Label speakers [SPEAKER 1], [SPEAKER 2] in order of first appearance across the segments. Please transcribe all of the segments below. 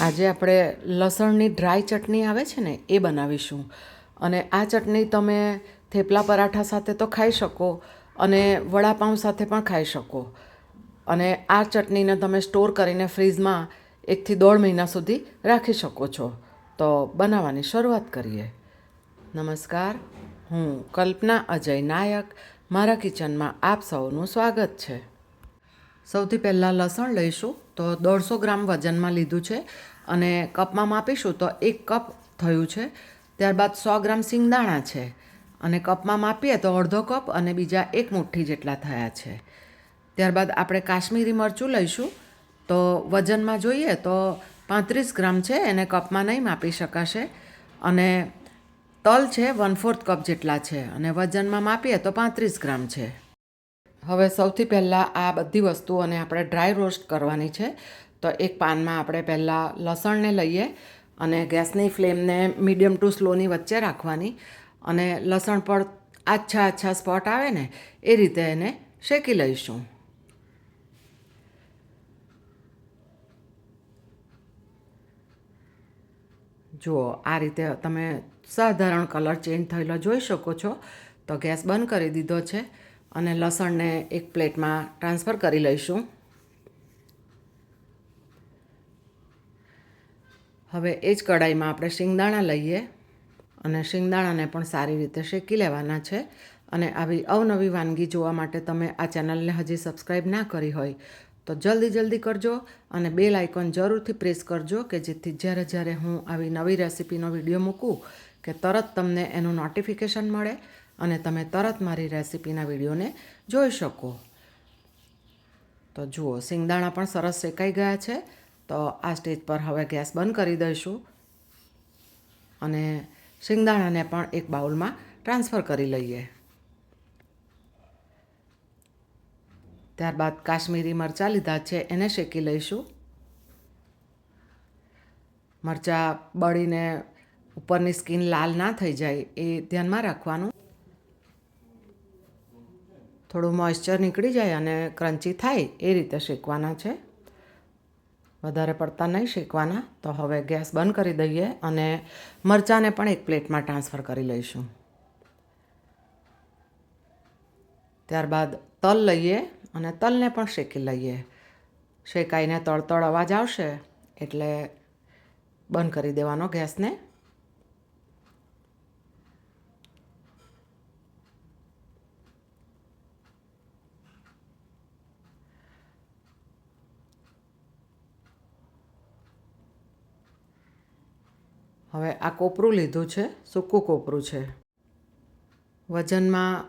[SPEAKER 1] આજે આપણે લસણની ડ્રાય ચટણી આવે છે ને, એ બનાવીશું. અને આ ચટણી તમે થેપલા પરાઠા સાથે તો ખાઈ શકો અને વડાપાઉં સાથે પણ ખાઈ શકો. અને આ ચટણીને તમે સ્ટોર કરીને ફ્રીઝમાં એકથી દોઢ મહિના સુધી રાખી શકો છો. તો બનાવવાની શરૂઆત કરીએ. નમસ્કાર, હું કલ્પના અજય નાયક. મારા કિચનમાં આપ સૌનું સ્વાગત છે. સૌથી પહેલાં લસણ લઈશું. તો દોઢસો ગ્રામ વજનમાં લીધું છે અને કપમાં માપીશું તો એક કપ થયું છે. ત્યારબાદ સો ગ્રામ સિંગદાણા છે અને કપમાં માપીએ તો અડધો કપ અને બીજા એક મુઠ્ઠી જેટલા થયા છે. ત્યારબાદ આપણે કાશ્મીરી મરચું લઈશું. તો વજનમાં જોઈએ તો પાંત્રીસ ગ્રામ છે, એને કપમાં નહીં માપી શકાશે. અને તલ છે વન ફોર્થ કપ જેટલા છે. અને વજનમાં માપીએ તો પાંત્રીસ ગ્રામ છે. હવે સૌથી પહેલાં આ બધી વસ્તુઓને આપણે ડ્રાય રોસ્ટ કરવાની છે. તો એક પાનમાં આપણે પહેલાં લસણને લઈએ અને ગેસની ફ્લેમને મીડિયમ ટુ સ્લોની વચ્ચે રાખવાની. અને લસણ પર આછા આછા સ્પોટ આવે ને, એ રીતે એને શેકી લઈશું. જુઓ, આ રીતે તમે સાધારણ કલર ચેન્જ થયેલો જોઈ શકો છો. તો ગેસ બંધ કરી દીધો છે. અને લસણને એક પ્લેટમાં ટ્રાન્સફર કરી લઈશું. હવે એ જ કઢાઈમાં આપણે શિંગદાણા લઈએ અને શિંગદાણાને પણ સારી રીતે શેકી લેવાના છે. અને આવી અવનવી વાનગી જોવા માટે તમે આ ચેનલને હજી સબસ્ક્રાઈબ ના કરી હોય તો જલ્દી જલ્દી કરજો અને બેલ આઇકોન જરૂરથી પ્રેસ કરજો કે જેથી જ્યારે જ્યારે હું આવી નવી રેસિપીનો વીડિયો મૂકું કે તરત તમને એનું નોટિફિકેશન મળે. અને તમે તરત મારી રેસિપીના વિડીયોને જોઈ શકો. તો જુઓ, સિંગદાણા પણ સરસ શેકાઈ ગયા છે. તો આ સ્ટેજ પર હવે ગેસ બંધ કરી દઈશું. અને સિંગદાણાને પણ એક બાઉલમાં ટ્રાન્સફર કરી લઈએ. ત્યારબાદ કાશ્મીરી મરચાં લીધા છે, એને શેકી લઈશું. મરચાં બળીને ઉપરની સ્કિન લાલ ના થઈ જાય, એ ધ્યાનમાં રાખવાનું. થોડું મોઇશ્ચર નીકળી જાય અને ક્રન્ચી થાય, એ રીતે શેકવાના છે. વધારે પડતા નહીં શેકવાના, તો હવે ગેસ બંધ કરી દઈએ અને મરચાંને પણ એક પ્લેટમાં ટ્રાન્સફર કરી લઈશું. ત્યારબાદ તલ લઈએ અને તલને પણ શેકી લઈએ. શેકાઈને તળતળ અવાજ આવશે એટલે બંધ કરી દેવાનો ગેસને. હવે આ કોપરું લીધું છે, સૂકું કોપરું છે. વજનમાં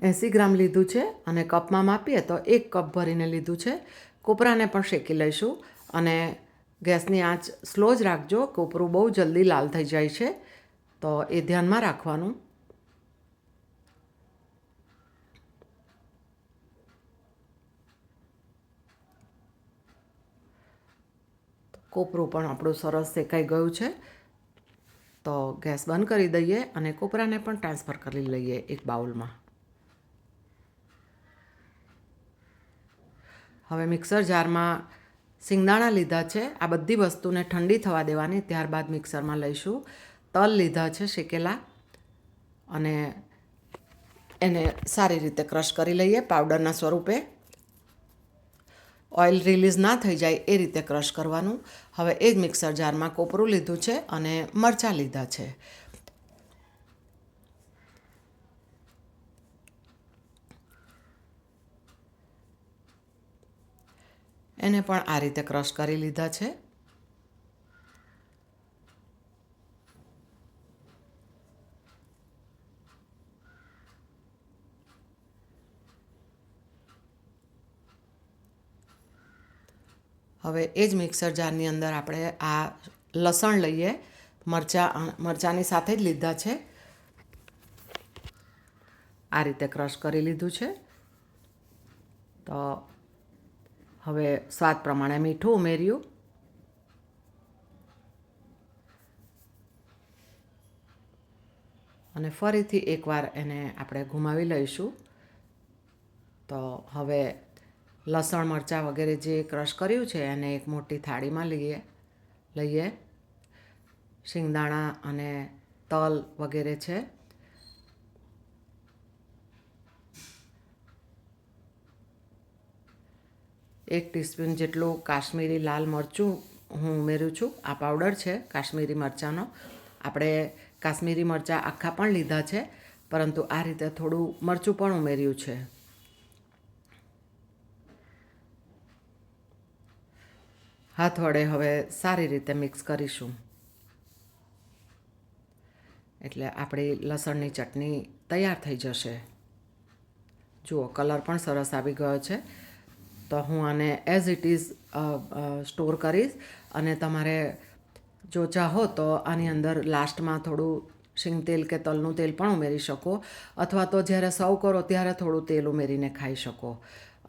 [SPEAKER 1] એંસી ગ્રામ લીધું છે અને કપમાં માપીએ તો એક કપ ભરીને લીધું છે. કોપરાને પણ શેકી લઈશું અને ગેસની આંચ સ્લો જ રાખજો. કોપરું બહુ જલ્દી લાલ થઈ જાય છે. તો એ ધ્યાનમાં રાખવાનું. કોપરું પણ આપણું સરસ શેકાઈ ગયું છે. તો ગેસ બંધ કરી દઈએ અને કોપરાને પણ ટ્રાન્સફર કરી લઈએ એક બાઉલમાં. હવે મિક્સર જારમાં સિંગદાણા લીધા છે. આ બધી વસ્તુને ઠંડી થવા દેવાની, ત્યારબાદ મિક્સરમાં લઈશું. તલ લીધા છે શેકેલા અને એને સારી રીતે ક્રશ કરી લઈએ પાવડરના સ્વરૂપે. ઓઇલ રિલીઝ ના થઈ જાય એ રીતે ક્રશ કરવાનું. હવે એ જ મિક્સર જારમાં કોપરું લીધું છે અને મરચાં લીધા છે. એને પણ આ રીતે ક્રશ કરી લીધા છે. હવે એ જ મિક્સર જારની અંદર આપણે આ લસણ લઈએ. મરચાં મરચાંની સાથે જ લીધા છે. આ રીતે ક્રશ કરી લીધું છે. તો હવે સ્વાદ પ્રમાણે મીઠું ઉમેર્યું. અને ફરીથી એકવાર એને આપણે ઘુમાવી લઈશું. તો હવે લસણ, મરચાં વગેરે જે ક્રશ કર્યું છે એને એક મોટી થાળીમાં લઈએ લઈએ. શિંગદાણા અને તલ વગેરે છે. એક ટીસ્પૂન જેટલું કાશ્મીરી લાલ મરચું હું ઉમેરું છું. આ પાવડર છે કાશ્મીરી મરચાંનો. આપણે કાશ્મીરી મરચાં આખા પણ લીધા છે, પરંતુ આ રીતે થોડું મરચું પણ ઉમેર્યું છે. હાથ વડે હવે સારી રીતે મિક્સ કરીશું. એટલે આપણી લસણની ચટણી તૈયાર થઈ જશે. જુઓ, કલર પણ સરસ આવી ગયો છે. તો હું આને એઝ ઇટ ઇઝ સ્ટોર કરીશ અને તમારે જો ચાહો તો આની અંદર લાસ્ટમાં થોડું શીંગ તેલ કે તલનું તેલ પણ ઉમેરી શકો અથવા તો જ્યારે સર્વ કરો ત્યારે થોડું તેલ ઉમેરીને ખાઈ શકો.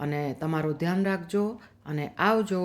[SPEAKER 1] અને તમારું ધ્યાન રાખજો અને આવજો.